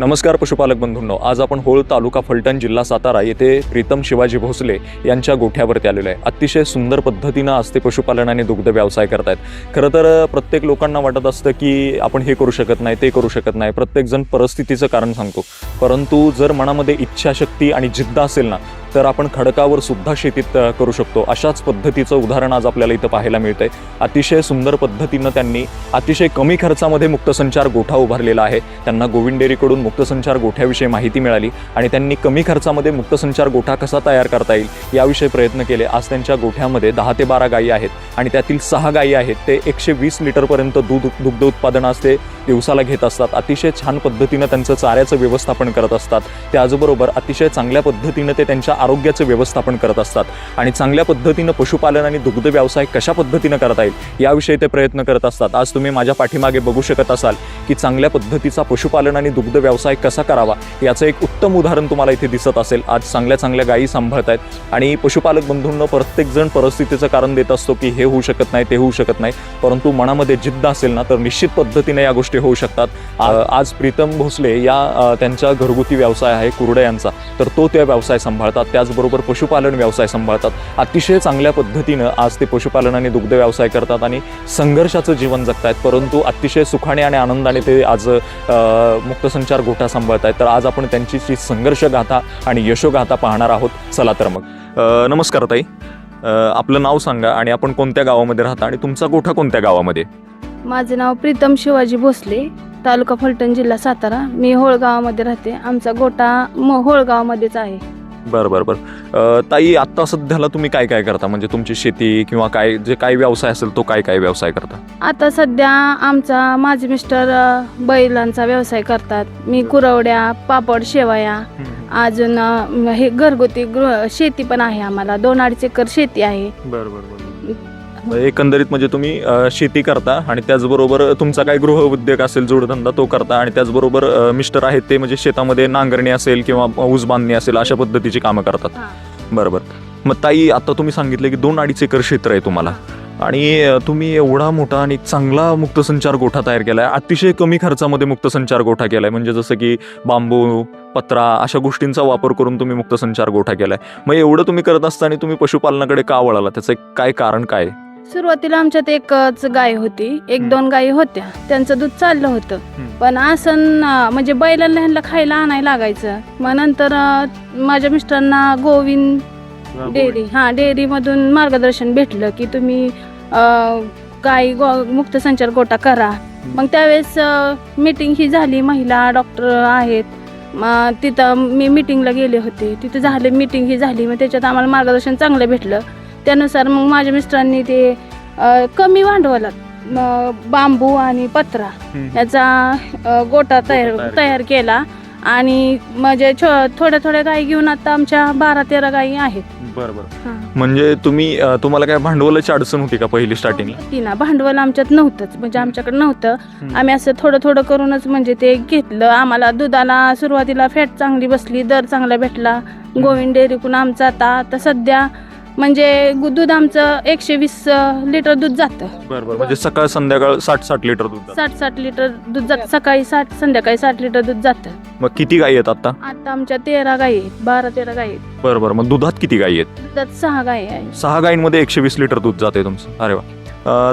नमस्कार पशुपालक बंधूंनो आज आपण होळ तालुका फलटण जिल्हा सातारा येथे प्रीतम शिवाजी भोसले यांच्या गोठ्यावरती आलेलो आहे. अतिशय सुंदर पद्धतीनं आज ते पशुपालन आणि दुग्ध व्यवसाय करतायत. खरं तर प्रत्येक लोकांना वाटत असतं की आपण हे करू शकत नाही ते करू शकत नाही. प्रत्येकजण परिस्थितीचं कारण सांगतो. परंतु जर मनामध्ये इच्छाशक्ती आणि जिद्द असेल ना तर आपण खडकावर सुद्धा शेतीत करू शकतो. अशाच पद्धतीचं उदाहरण आज आपल्याला इथं पाहायला मिळतंय. अतिशय सुंदर पद्धतीनं त्यांनी अतिशय कमी खर्चामध्ये मुक्तसंचार गोठा उभारलेला आहे. त्यांना गोविंद डेअरीकडून मुक्तसंचार गोठ्याविषयी माहिती मिळाली आणि त्यांनी कमी खर्चामध्ये मुक्तसंचार गोठा कसा तयार करता येईल याविषयी प्रयत्न केले. आज त्यांच्या गोठ्यामध्ये दहा ते बारा गायी आहेत आणि त्यातील सहा गायी आहेत. ते एकशे वीस लिटरपर्यंत दूध दुग्ध उत्पादन असते दिवसाला घेत असतात. अतिशय छान पद्धतीनं त्यांचं चाऱ्याचं व्यवस्थापन करत असतात. त्याचबरोबर अतिशय चांगल्या पद्धतीनं ते त्यांच्या आरोग्याचं व्यवस्थापन करत असतात. आणि चांगल्या पद्धतीनं पशुपालन आणि दुग्ध व्यवसाय कशा पद्धतीनं करता येईल याविषयी ते प्रयत्न करत असतात. आज तुम्ही माझ्या पाठीमागे बघू शकत असाल की चांगल्या पद्धतीचा पशुपालन आणि दुग्ध व्यवसाय कसा करावा याचं एक उत्तम उदाहरण तुम्हाला इथे दिसत असेल. आज चांगल्या चांगल्या गायी सांभाळत आहेत आणि पशुपालक बंधूंना प्रत्येकजण परिस्थितीचं कारण देत असतो की हे होऊ शकत नाही ते होऊ शकत नाही. परंतु मनामध्ये जिद्द असेल ना तर निश्चित पद्धतीने या गोष्टी होऊ शकतात. आज प्रीतम भोसले या त्यांचा घरगुती व्यवसाय आहे कुरडे यांचा तर तो त्या व्यवसाय सांभाळतात. त्याचबरोबर पशुपालन व्यवसाय सांभाळतात. अतिशय चांगल्या पद्धतीनं आज ते पशुपालन आणि दुग्ध व्यवसाय करतात आणि संघर्षाचं जीवन जगतायत. परंतु अतिशय सुखाने आणि आनंदाने ते आज मुक्तसंचार गोठा सांभाळत आहेत तर आज आपण त्यांची जी संघर्ष गाथा आणि यशोगाथा पाहणार आहोत. चला तर मग. नमस्कार ताई. आपलं नाव सांगा आणि आपण कोणत्या गावामध्ये राहता आणि तुमचा गोठा कोणत्या गावामध्ये? माझे नाव प्रीतम शिवाजी भोसले तालुका फलटण जिल्हा सातारा. मी होळगावामध्ये राहते. आमचा गोटा म होळगावामध्येच आहे. बरं बरं बरं. ताई आत्ता सध्याला तुम्ही काय काय करता? म्हणजे तुमची शेती किंवा काय जे काय व्यवसाय असेल तो काय काय व्यवसाय करता? आता सध्या आमचा माझे मिस्टर अ, बैलांचा व्यवसाय करतात. मी कुरवड्या पापड शेवया अजून अ, हे घरगुती गृह शेती पण आहे आम्हाला. दोन अडीच एकर शेती आहे. बरं बरं. एकंदरीत म्हणजे तुम्ही अ, शेती करता आणि त्याचबरोबर तुमचा काय गृह उद्योग असेल जोडधंदा तो करता आणि त्याचबरोबर अ, मिस्टर आहेत ते म्हणजे शेतामध्ये नांगरणी असेल किंवा ऊस बांधणी असेल अशा पद्धतीची कामं करतात. बरं बरं मग ताई आता तुम्ही सांगितलं की दोन अडीच एकर क्षेत्र आहे तुम्हाला. आणि अ, तुम्ही एवढा मोठा आणि चांगला मुक्तसंचार गोठा तयार केला आहे अतिशय कमी खर्चामध्ये मुक्तसंचार गोठा केला आहे म्हणजे जसं की बांबू पत्रा अशा गोष्टींचा वापर करून तुम्ही मुक्तसंचार गोठा केला आहे मग एवढं तुम्ही करत असताना तुम्ही पशुपालनाकडे का वळाला त्याचं एक काय कारण काय आहे? सुरुवातीला आमच्यात एकच गाय होती. एक. दोन गायी होत्या. त्यांचं दूध चाललं होतं. पण असं अं, म्हणजे बैलांना ह्यांना खायला आणायला लागायचं. मग नंतर माझ्या मिस्टरांना गोविंद डेअरी हा डेअरीमधून मार्गदर्शन भेटलं की तुम्ही अं, गाई गो मुक्त संचार गोटा करा. मग त्यावेळेस मीटिंग ही झाली. महिला डॉक्टर आहेत. मग तिथं मी मिटिंगला गेले होते. तिथं झाले मिटिंग ही झाली. मग त्याच्यात आम्हाला मार्गदर्शन चांगलं भेटलं. त्यानुसार मग माझ्या मिस्टरांनी ते अं, कमी भांडवलात. म, बांबू आणि पत्रा याचा अ, गोटा तयार तयार केला. आणि म्हणजे छो- थोड्या थोड्या गायी घेऊन आता आमच्या बारा तेरा गायी आहेत. बरं बरं. म्हणजे तुम्ही अ, तुम्हाला काय भांडवलाची अडचण होती का पहिली स्टार्टिंगला होती ना भांडवल आमच्यात नव्हतंच. म्हणजे आमच्याकडे नव्हतं. हम्म. आम्ही असं थोडं थोडं करूनच म्हणजे ते घेतलं. आम्हाला दुधाला सुरुवातीला फॅट चांगली बसली दर चांगला भेटला. गोविंद डेअरीकडून आमचं आता आता सध्या म्हणजे दूध आमचं एकशे वीस लिटर दूध जातं. बरं बरं. म्हणजे सकाळ संध्याकाळ साठ साठ लिटर दूध जातं. साठ साठ लिटर दूध जात. सकाळी साठ संध्याकाळी साठ लिटर दूध जातं. मग किती गायी आहेत आता? आता आमच्या तेरा गायी आहेत बारा तेरा गायी आहेत. बरं बरं. मग दुधात किती गायी आहेत? दुधात सहा गायी आहे सहा गायींमध्ये एकशे वीस लिटर दूध जाते तुमचं. अरे वा.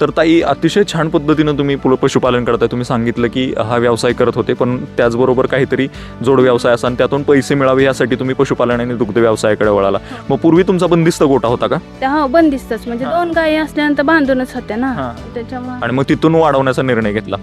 तर ताई अतिशय छान पद्धतीनं तुम्ही पुढं पशुपालन करताय. तुम्ही सांगितलं की हा व्यवसाय करत होते पण त्याचबरोबर काहीतरी जोड व्यवसाय असा आणि त्यातून पैसे मिळावे यासाठी तुम्ही पशुपालन आणि दुग्ध व्यवसायाकडे वळाला. मग पूर्वी तुमचा बंदिस्त गोटा होता का? हो बंदिस्तच. म्हणजे. दोन गायी असल्यानंतर बांधूनच होत्या ना. त्याच्यामुळे आणि मग तिथून वाढवण्याचा निर्णय घेतला.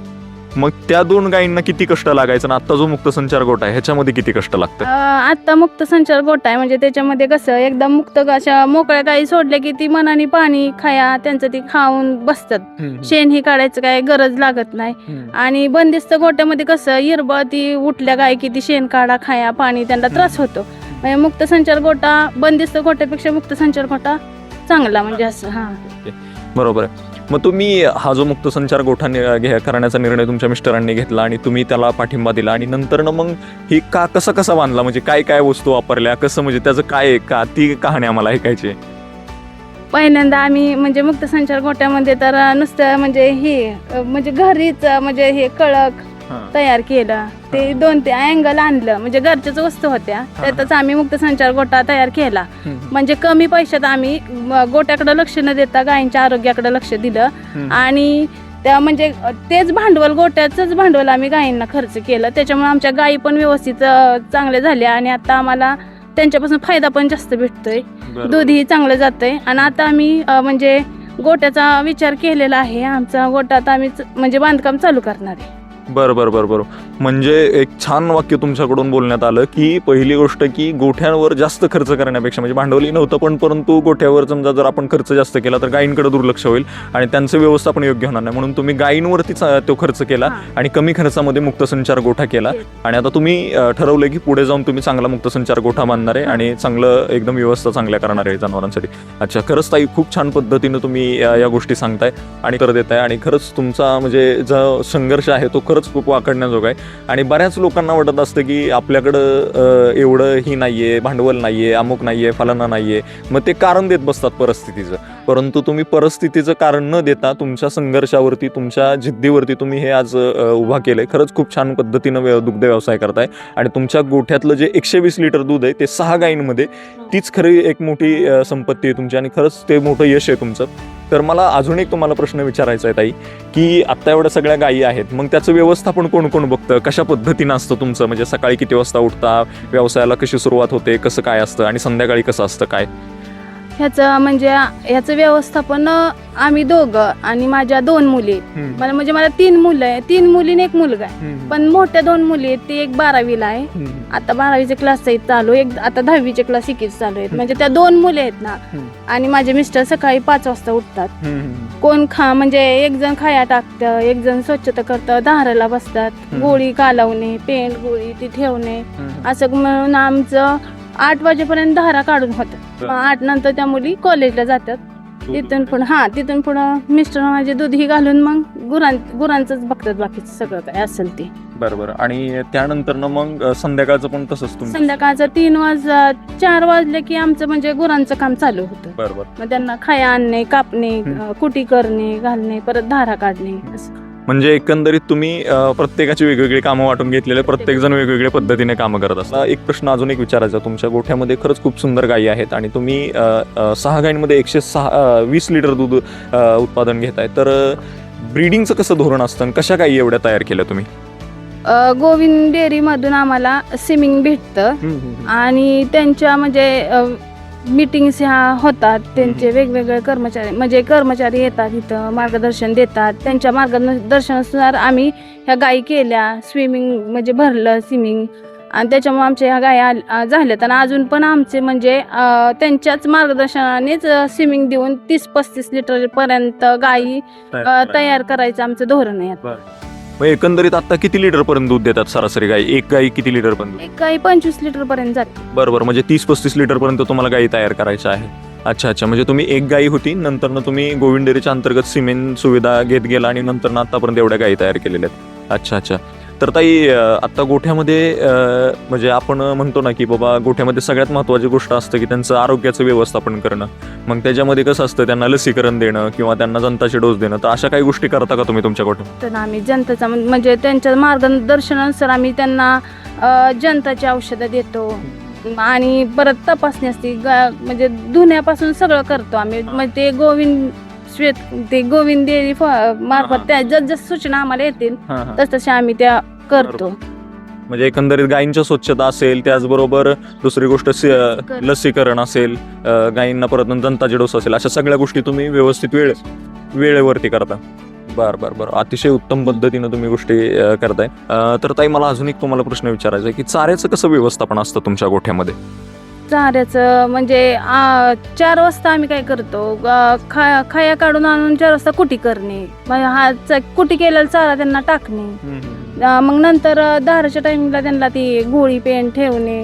मग त्या दोन गायींना किती कष्ट लागायचं? आणि आता जो मुक्त संचार गोटा आहे ह्याच्यामध्ये किती कष्ट लागतं आता मुक्त संचार गोठा आहे म्हणजे त्याच्यामध्ये कसं एकदम मुक्त अशा मोकळ्या गायी सोडल्या की ती मनाने पाणी खाया त्यांचं ती खाऊन बसतात. शेण ही काढायचं काय गरज लागत नाही. आणि बंदिस्त गोट्यामध्ये कसं हिरब ती उठल्या गाय की ती शेण काढा खाया पाणी त्यांना त्रास होतो. म्हणजे मुक्त संचार गोटा बंदिस्त गोट्यापेक्षा मुक्त संचार गोटा चांगला म्हणजे असं हा. बरोबर आहे. मग तुम्ही हा जो मुक्त संचार गोठा नि- घे करण्याचा निर्णय तुमच्या मिस्टरांनी घेतला आणि तुम्ही त्याला पाठिंबा दिला आणि नंतर मग ही का कसं कसं बांधला? म्हणजे काय काय वस्तू वापरल्या? कसं म्हणजे त्याचं काय का? ती कहाणी आम्हाला ऐकायची पहिल्यांदा आम्ही म्हणजे मुक्त संचार गोठ्यामध्ये तर नुसतं म्हणजे हे म्हणजे घरीच म्हणजे हे कळक तयार केलं. ते दोन ते अँगल आणलं. म्हणजे गरजेच्या वस्तू होत्या. त्यातच आम्ही मुक्त संचार गोटा तयार केला. म्हणजे कमी पैशात आम्ही गोट्याकडे लक्ष न देता गायींच्या आरोग्याकडे लक्ष दिलं. आणि त्या म्हणजे तेच भांडवल गोट्याचंच भांडवल आम्ही गायींना खर्च केलं. त्याच्यामुळे आमच्या गायी पण व्यवस्थित चांगल्या झाल्या. आणि आता आम्हाला त्यांच्यापासून फायदा पण जास्त भेटतोय. दूधही चांगलं जातंय. आणि आता आम्ही म्हणजे गोट्याचा विचार केलेला आहे. आमचा गोटा आता आम्ही म्हणजे बांधकाम चालू करणार आहे. बरं बरं बरं बरं. म्हणजे एक छान वाक्य तुमच्याकडून बोलण्यात आलं की पहिली गोष्ट की गोठ्यांवर जास्त खर्च करण्यापेक्षा म्हणजे भांडवली नव्हतं पण परंतु गोठ्यावर समजा जर आपण खर्च जास्त केला तर गायींकडे दुर्लक्ष होईल आणि त्यांचं व्यवस्थापन योग्य होणार नाही. म्हणून तुम्ही गायींवरतीच तो खर्च केला. आणि कमी खर्चामध्ये मुक्तसंचार गोठा केला. आणि आता तुम्ही ठरवलं की पुढे जाऊन तुम्ही चांगला मुक्तसंचार गोठा बांधणार आहे आणि चांगलं एकदम व्यवस्था चांगल्या करणार आहे जनावरांसाठी. अच्छा खरंच ताई खूप छान पद्धतीनं तुम्ही या गोष्टी सांगताय आणि तर देताय आणि खरंच तुमचा म्हणजे जो संघर्ष आहे तो खरंच खूप वाकडण्याजोगा आहे. आणि बऱ्याच लोकांना वाटत असतं की आपल्याकडं एवढं ही नाहीये भांडवल नाहीये अमुक नाहीये फलाना नाहीये. मग ते कारण देत बसतात परिस्थितीचं. परंतु तुम्ही परिस्थितीचं कारण न देता तुमच्या संघर्षावरती तुमच्या जिद्दीवरती तुम्ही हे आज उभा उभा आहे खरंच खूप छान पद्धतीनं व्य- दुग्ध व्यवसाय करताय. आणि तुमच्या गोठ्यातलं जे एकशे वीस लिटर दूध आहे ते सहा गायींमध्ये तीच खरी एक मोठी संपत्ती आहे तुमची. आणि खरंच ते मोठं यश आहे तुमचं. तर मला अजून एक तुम्हाला प्रश्न विचारायचा आहे ताई की आत्ता एवढ्या सगळ्या गायी आहेत मग त्याचं व्यवस्थापन कोण कोण बघतं? कशा पद्धतीनं असतं तुमचं? म्हणजे सकाळी किती वाजता उठता? व्यवसायाला कशी सुरुवात होते? कसं काय असतं? आणि संध्याकाळी कसं असतं? काय? ह्याचं म्हणजे ह्याचं व्यवस्थापन आम्ही दोघं आणि माझ्या दोन मुली. मला म्हणजे मला तीन मुलं आहे. तीन मुली आणि एक मुलगा आहे. पण मोठ्या दोन मुली आहेत ते एक बारावीला आहे. आता बारावीचे क्लास आहेत चालू एक आता दहावीचे क्लास एकीच चालू आहेत. म्हणजे त्या दोन मुले आहेत ना हम्म. आणि माझे मिस्टर सकाळी पाच वाजता उठतात. कोण खा म्हणजे एक जण खाया टाकतं एक जण स्वच्छता करतं धाराला बसतात. हम्म. गोळी कालवणे पेंट गोळी ती ठेवणे. असं म्हणून आमचं आठ वाजेपर्यंत धारा काढून होतं. मग आठ नंतर त्या मुली कॉलेजला जातात. तिथून पुढे हा तिथून पुढं मिस्टर माझे दूधही घालून मग गुरां गुरांचंच बघतात बाकीचं सगळं काय असेल ते. बरं बरं आणि त्यानंतर ना मग संध्याकाळचं पण तसंच संध्याकाळचं तीन वाज चार वाजले की आमचं म्हणजे गुरांचं काम चालू होतं. बरं बरं मग त्यांना खाया आणणे कापणे कुटी करणे घालणे परत धारा काढणे असं. म्हणजे एकंदरीत तुम्ही प्रत्येकाची वेगवेगळी कामं वाटून घेतलेले प्रत्येक जण वेगवेगळ्या पद्धतीने कामं करत असतात. एक प्रश्न अजून एक विचारायचा तुमच्या गोठ्यामध्ये खरंच खूप सुंदर गायी आहेत आणि तुम्ही सहा गायींमध्ये एकशे सहा वीस लिटर दूध उत्पादन घेताय. तर ब्रीडिंगचं कसं धोरण असतं आणि कशा गायी एवढ्या तयार केल्या तुम्ही? गोविंद डेअरीमधून आम्हाला स्विमिंग भेटतं. आणि त्यांच्या म्हणजे मीटिंग्स ह्या होतात. त्यांचे वेगवेगळे कर्मचारी म्हणजे कर्मचारी येतात इथं मार्गदर्शन देतात. त्यांच्या मार्गदर्शनानुसार आम्ही ह्या गायी केल्या स्विमिंग म्हणजे भरलं स्विमिंग आणि त्याच्यामुळे आमच्या ह्या गायी झाल्यात. आणि अजून पण आमचे म्हणजे त्यांच्याच मार्गदर्शनानेच स्विमिंग देऊन तीस पस्तीस लिटर पर्यंत गायी तयार करायचं. आमचं धोरण आहे. मग एकंदरीत आता किती लिटर पर्यंत दूध देतात सरासरी गाई? एक गाई किती लिटर पर्यंत एक गाई पंचवीस लिटर पर्यंत जाते. बरं बरं म्हणजे तीस पस्तीस लिटर पर्यंत तुम्हाला गाई तयार करायच्या आहे. अच्छा अच्छा म्हणजे तुम्ही एक गाई होती नंतर ना तुम्ही गोविंद डेअरीच्या अंतर्गत सिमेंट सुविधा घेत गेला आणि नंतर ना आतापर्यंत एवढ्या गाई तयार केलेल्या आहेत. अच्छा अच्छा. तर ताई आत्ता गोठ्यामध्ये म्हणजे आपण म्हणतो ना की बाबा गोठ्यामध्ये सगळ्यात महत्त्वाची गोष्ट असतं की त्यांचं आरोग्याचं व्यवस्थापन करणं. मग त्याच्यामध्ये कसं असतं त्यांना लसीकरण देणं किंवा त्यांना जनताचे डोस देणं. तर अशा काही गोष्टी करता का तुम्ही तुमच्या गोठ्यात? तर आम्ही जनतेचा म्हणजे त्यांच्या मार्गदर्शनानुसार आम्ही त्यांना जनताची औषधं देतो. आणि परत तपासणी असते. म्हणजे धुण्यापासून सगळं करतो आम्ही. म्हणजे ते गोविंद श्वेत ते गोविंद डेअरी फ-. मार्फत त्या जस जस सूचना आम्हाला येतील तस तसे आम्ही त्या करतो. म्हणजे एकंदरीत गायींच्या स्वच्छता असेल त्याचबरोबर दुसरी गोष्ट सि- लसीकरण. लसीकरण असेल अ, गायींना परत दंताचे डोस असेल अशा सगळ्या गोष्टी तुम्ही व्यवस्थित वेळ वेळेवरती करता. बर बर बर. अतिशय उत्तम पद्धतीनं तुम्ही गोष्टी अ, करताय. अ, तर ताई मला अजून एक तुम्हाला प्रश्न विचारायचा आहे की चाऱ्याचं कसं व्यवस्थापन असतं तुमच्या गोठ्यामध्ये? चाऱ्याचं म्हणजे आ, चार वाजता आम्ही काय करतो? ग- खा खाया काढून आणून चार वाजता कुटी करणे. मग हा च- कुटी केलेला चारा त्यांना टाकणे. मग नंतर अ, दाराच्या टाइमिंगला त्यांना ती गोळी पेन ठेवणे.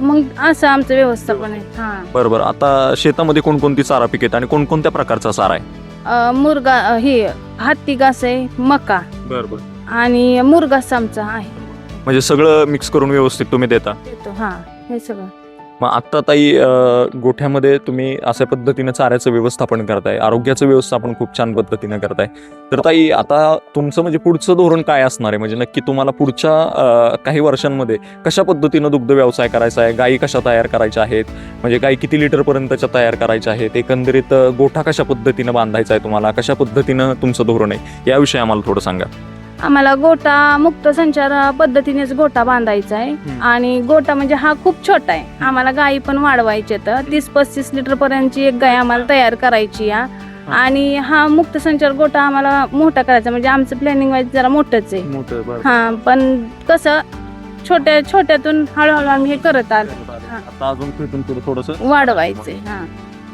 मग असं आमचं व्यवस्थापन आहे. हा. बरं बरं आता शेतामध्ये कोणकोणती चारा पिकेत आणि कोणकोणत्या प्रकारचा चारा आहे? अ, मुरगा अ, हे हत्ती घास आहे मका. बरं बरं आणि मुरगास आमचा आहे. म्हणजे सगळं मिक्स करून व्यवस्थित तुम्ही देता? देतो हा. हे सगळं. मग आत्ता ताई गोठ्यामध्ये तुम्ही अशा पद्धतीनं चाऱ्याचं व्यवस्थापन करताय आरोग्याचं व्यवस्थापन खूप छान पद्धतीनं करताय. तर ताई आता तुमचं म्हणजे पुढचं धोरण काय असणार आहे? म्हणजे नक्की तुम्हाला पुढच्या काही वर्षांमध्ये कशा पद्धतीनं दुग्ध व्यवसाय करायचा आहे? गायी कशा तयार करायच्या आहेत? म्हणजे गायी किती लिटरपर्यंतच्या तयार करायच्या आहेत? एकंदरीत गोठा कशा पद्धतीनं बांधायचा आहे तुम्हाला? कशा पद्धतीनं तुमचं धोरण आहे? याविषयी आम्हाला थोडं सांगा. आम्हाला गोटा मुक्त संचार पद्धतीनेच गोटा बांधायचा आहे. आणि गोटा म्हणजे हा खूप छोटा आहे. आम्हाला गायी पण वाढवायचे तर तीस पस्तीस लिटर पर्यंतची एक गाय आम्हाला तयार करायची या. आणि हा मुक्त संचार गोटा आम्हाला मोठा करायचा म्हणजे आमचं प्लॅनिंग वाईज जरा मोठंच आहे. हा पण कसं छोट्या छोट्यातून हळूहळू आम्ही हे करत आलो. अजून वाढवायचे हा.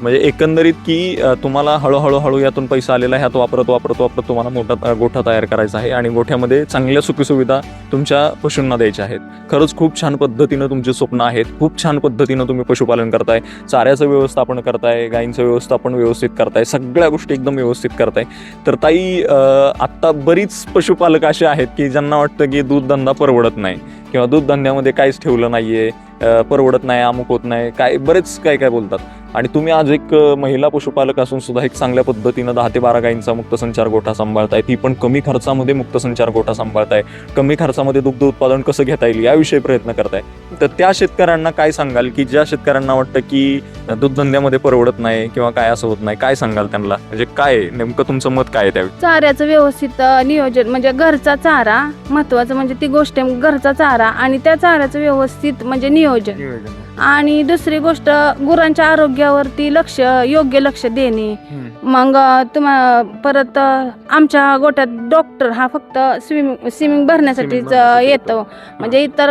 म्हणजे एकंदरीत की तुम्हाला हळूहळू हळू यातून पैसा आलेला आहे ह्यात वापरत वापरत वापरत तुम्हाला मोठा गोठा तयार करायचा आहे आणि गोठ्यामध्ये चांगल्या सुखसुविधा तुमच्या पशूंना द्यायच्या आहेत. खरंच खूप छान पद्धतीनं तुमची स्वप्न आहेत खूप छान पद्धतीनं तुम्ही पशुपालन करताय चाऱ्याचं व्यवस्थापन करताय गायींचं व्यवस्थापन व्यवस्थित करताय सगळ्या गोष्टी एकदम व्यवस्थित करताय. तर ताई आत्ता बरीच पशुपालक असे आहेत की ज्यांना वाटतं की दूध धंदा परवडत नाही किंवा दूध धंद्यामध्ये काहीच ठेवलं नाहीये आहे परवडत नाही अमुक होत नाही काय बरेच काय काय बोलतात. आणि तुम्ही आज एक महिला पशुपालक असून सुद्धा एक चांगल्या पद्धतीनं दहा ते बारा गायींचा मुक्तसंचार गोठा सांभाळताय. ती पण कमी खर्चामध्ये मुक्तसंचार गोठा सांभाळताय. कमी खर्चामध्ये दुग्ध उत्पादन कसं घेता येईल याविषयी प्रयत्न करताय. तर त्या शेतकऱ्यांना काय सांगाल? की ज्या शेतकऱ्यांना वाटतं की दूध धंद्यामध्ये परवडत नाही किंवा काय असं होत नाही काय सांगाल त्यांना? म्हणजे काय? नेमकं तुमचं मत काय आहे त्यावेळी? चाऱ्याचं व्यवस्थित नियोजन म्हणजे घरचा चारा महत्वाचं म्हणजे ती गोष्ट आहे घरचा चारा आणि त्या चाऱ्याचं व्यवस्थित म्हणजे नियोजन. आणि दुसरी गोष्ट गुरांच्या आरोग्यावरती लक्ष योग्य लक्ष देणे. मग तुम्हा परत आमच्या गोट्यात डॉक्टर हा फक्त स्विमिंग स्विमिंग भरण्यासाठीच येतो. म्हणजे इतर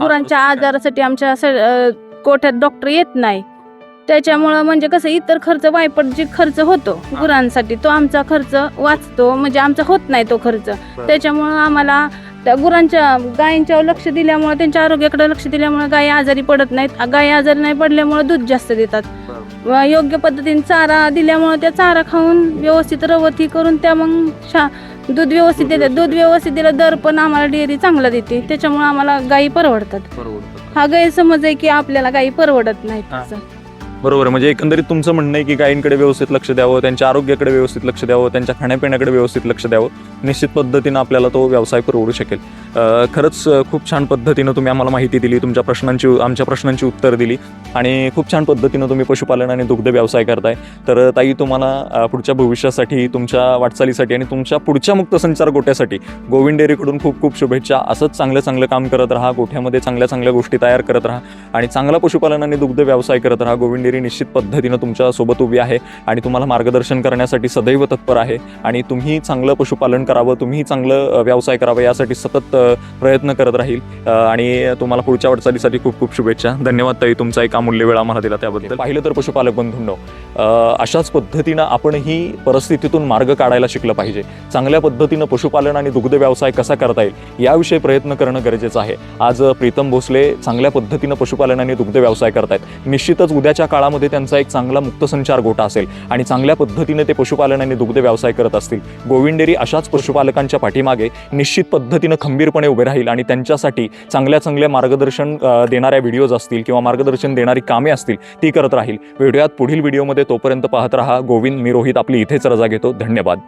गुरांच्या आजारासाठी आमच्या गोठ्यात डॉक्टर येत नाही. त्याच्यामुळं म्हणजे कसं इतर खर्च वायपट जे खर्च होतो गुरांसाठी तो आमचा खर्च वाचतो. म्हणजे आमचा होत नाही तो खर्च. त्याच्यामुळं आम्हाला त्या गुरांच्या गायींच्यावर लक्ष दिल्यामुळे त्यांच्या आरोग्याकडे लक्ष दिल्यामुळे गायी आजारी पडत नाहीत. गायी आजारी नाही पडल्यामुळे दूध जास्त देतात. योग्य पद्धतीने चारा दिल्यामुळे त्या चारा खाऊन व्यवस्थित रवती करून त्या मग शा दूध व्यवस्थित देतात. दूध व्यवस्थित दिलं दर पण आम्हाला डेअरी चांगला देते. त्याच्यामुळे आम्हाला गायी परवडतात. हा गैरसमज आहे की आपल्याला गायी परवडत नाहीत. बरोबर म्हणजे एकंदरीत तुमचं म्हणणं आहे की गायींकडे व्यवस्थित लक्ष द्यावं त्यांच्या आरोग्याकडे व्यवस्थित लक्ष द्यावं त्यांच्या खाण्यापिण्याकडे व्यवस्थित लक्ष द्यावं निश्चित पद्धतीनं आपल्याला तो व्यवसाय परवडू शकेल. खरंच खूप छान पद्धतीनं तुम्ही आम्हाला माहिती दिली तुमच्या प्रश्नांची आमच्या प्रश्नांची उत्तर दिली आणि खूप छान पद्धतीनं तुम्ही पशुपालन आणि दुग्ध व्यवसाय करताय. तर ताई तुम्हाला पुढच्या भविष्यासाठी तुमच्या वाटचालीसाठी आणि तुमच्या पुढच्या मुक्तसंचार गोट्यासाठी गोविंद डेअरीकडून खूप खूप शुभेच्छा. असंच चांगलं चांगलं काम करत राहा गोठ्यामध्ये चांगल्या चांगल्या गोष्टी तयार करत राहा आणि चांगला पशुपालन आणि दुग्ध व्यवसाय करत राहा. गोविंद डेअरी निश्चित पद्धतीनं तुमच्यासोबत उभी आहे आणि तुम्हाला मार्गदर्शन करण्यासाठी सदैव तत्पर आहे. आणि तुम्ही चांगलं पशुपालन करावं तुम्ही चांगलं व्यवसाय करावं यासाठी सतत प्रयत्न करत राहील. आणि तुम्हाला पुढच्या वाटचालीसाठी खूप खूप शुभेच्छा. धन्यवाद ताई तुमचा एक अमूल्य वेळ आम्हाला दिला त्याबद्दल. पाहिलं तर पशुपालक बंधूंनो अशाच पद्धतीनं आपणही परिस्थितीतून मार्ग काढायला शिकलं पाहिजे. चांगल्या पद्धतीनं पशुपालन आणि दुग्ध व्यवसाय कसा करता येईल याविषयी प्रयत्न करणं गरजेचं आहे. आज प्रीतम भोसले चांगल्या पद्धतीनं पशुपालन आणि दुग्ध व्यवसाय करतायत. निश्चितच उद्याच्या काळात काळामध्ये त्यांचा एक चांगला मुक्तसंचार गोटा असेल आणि चांगल्या पद्धतीने ते पशुपालन आणि दुग्ध व्यवसाय करत असतील. गोविंदेरी अशाच पशुपालकांच्या पाठीमागे निश्चित पद्धतीनं खंबीरपणे उभे राहील आणि त्यांच्यासाठी चांगल्या चांगल्या मार्गदर्शन देणाऱ्या व्हिडिओज असतील किंवा मार्गदर्शन देणारी कामे असतील ती करत राहील. व्हिडिओत पुढील व्हिडिओमध्ये तोपर्यंत पाहत राहा. गोविंद मी रोहित आपली इथेच रजा घेतो. धन्यवाद.